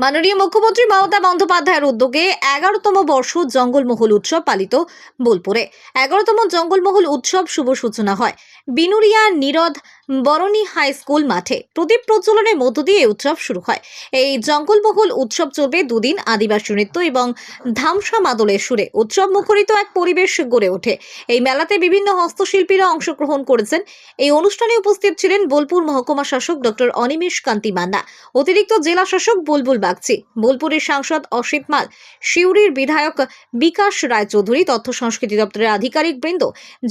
মাননীয় মুখ্যমন্ত্রী মমতা বন্দ্যোপাধ্যায়ের উদ্যোগে এগারোতম বর্ষ জঙ্গলমহল উৎসব পালিত বোলপুরে। এগারোতম জঙ্গলমহল উৎসব শুভ সূচনা হয়। বিনুরিয়া নিরদ বরণী হাই স্কুল মাঠে প্রদীপ প্রজ্বলনের মধ্য দিয়ে উৎসব শুরু হয়। এই জঙ্গলমহল উৎসব চলবে দুদিন আদিবাসী নৃত্য এবং ধামসা মাদলের সুরে। উৎসব মুখরিত এক পরিবেশ গড়ে ওঠে। এই মেলাতে বিভিন্ন হস্তশিল্পীরা অংশগ্রহণ করেছেন। এই অনুষ্ঠানে উপস্থিত ছিলেন বোলপুর মহকুমা শাসক ডক্টর অনিমেষ কান্তি মান্না, অতিরিক্ত জেলা শাসক বুলবুল বাগচি, বোলপুরের সাংসদ অসিত মাল, সিউড়ির বিধায়ক বিকাশ রায়চৌধুরী, তথ্য সংস্কৃতি দপ্তরের আধিকারিক বৃন্দ,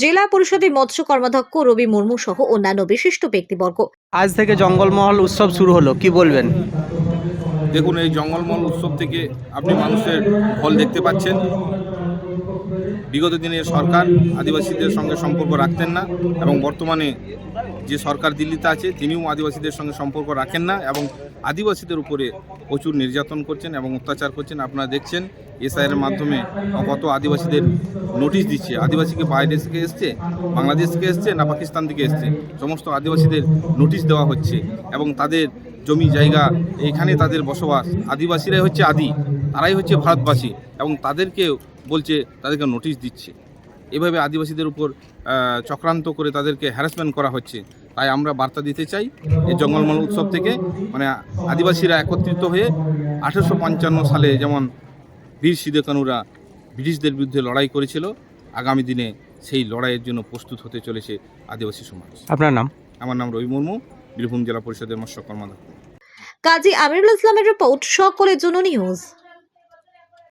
জেলা পরিষদের মৎস্য কর্মাধ্যক্ষ রবি মুর্মু সহ অন্যান্য বিশিষ্ট ব্যক্তিবর্গ। আজ থেকে জঙ্গলমহল উৎসব শুরু হলো কি বলবেন? দেখুন এই জঙ্গলমহল উৎসব থেকে আপনি মানুষের ফল দেখতে পাচ্ছেন। বিগত দিনে সরকার আদিবাসীদের সঙ্গে সম্পর্ক রাখতেন না এবং বর্তমানে যে সরকার দিল্লিতে আছে, তিনিও আদিবাসীদের সঙ্গে সম্পর্ক রাখেন না এবং আদিবাসীদের উপরে প্রচুর নির্যাতন করছেন এবং অত্যাচার করছেন। আপনারা দেখছেন এসআইয়ের মাধ্যমে কত আদিবাসীদের নোটিশ দিচ্ছে। আদিবাসীকে বাইরে থেকে এসছে, বাংলাদেশ থেকে এসছে না পাকিস্তান থেকে এসছে? সমস্ত আদিবাসীদের নোটিশ দেওয়া হচ্ছে এবং তাদের জমি জায়গা, এখানে তাদের বসবাস। আদিবাসীরাই হচ্ছে আদি, তারাই হচ্ছে ভারতবাসী এবং তাদেরকে বলছে তাদেরকে নোটিশ দিচ্ছে। এভাবে আদিবাসীদের উপর চক্রান্ত করে তাদেরকে হ্যারাসমেন্ট করা হচ্ছে। তাই আমরা বার্তা দিতে চাই এই জঙ্গলমল উৎসব থেকে মানে আদিবাসীরা একত্রিত হয়ে আঠেরোশো পঞ্চান্ন সালে যেমন বীর সিদ্ধেকানুরা ব্রিটিশদের বিরুদ্ধে লড়াই করেছিল আগামী দিনে সেই লড়াইয়ের জন্য প্রস্তুত হতে চলেছে আদিবাসী সমাজ। আপনার নাম? আমার নাম রবি মুর্মু বীরভূম জেলা পরিষদের মৎস্য কর্মাধ্যক্ষ। কাজী আমিরুল ইসলামের রিপোর্ট সকলের জন্য নিউজ